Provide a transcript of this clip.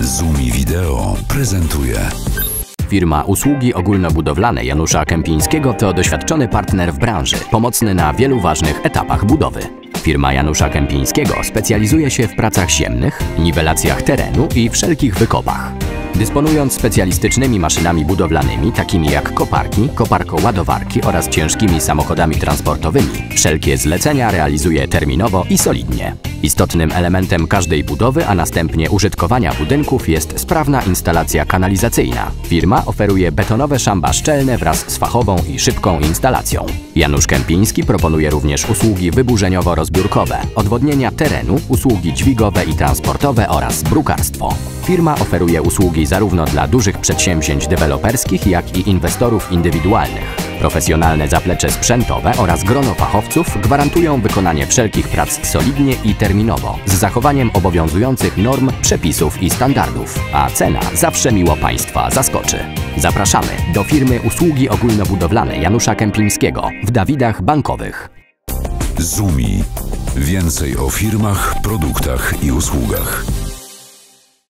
Zumi Wideo prezentuje Firma Usługi Ogólnobudowlane Janusza Kępińskiego to doświadczony partner w branży, pomocny na wielu ważnych etapach budowy. Firma Janusza Kępińskiego specjalizuje się w pracach ziemnych, niwelacjach terenu i wszelkich wykopach. Dysponując specjalistycznymi maszynami budowlanymi, takimi jak koparki, koparko-ładowarki oraz ciężkimi samochodami transportowymi, wszelkie zlecenia realizuje terminowo i solidnie. Istotnym elementem każdej budowy, a następnie użytkowania budynków jest sprawna instalacja kanalizacyjna. Firma oferuje betonowe szamba szczelne wraz z fachową i szybką instalacją. Janusz Kępiński proponuje również usługi wyburzeniowo-rozbiórkowe, odwodnienia terenu, usługi dźwigowe i transportowe oraz brukarstwo. Firma oferuje usługi zarówno dla dużych przedsięwzięć deweloperskich, jak i inwestorów indywidualnych. Profesjonalne zaplecze sprzętowe oraz grono fachowców gwarantują wykonanie wszelkich prac solidnie i terminowo, z zachowaniem obowiązujących norm, przepisów i standardów, a cena zawsze miło Państwa zaskoczy. Zapraszamy do firmy Usługi Ogólnobudowlane Janusza Kępińskiego w Dawidach Bankowych. Zumi. Więcej o firmach, produktach i usługach.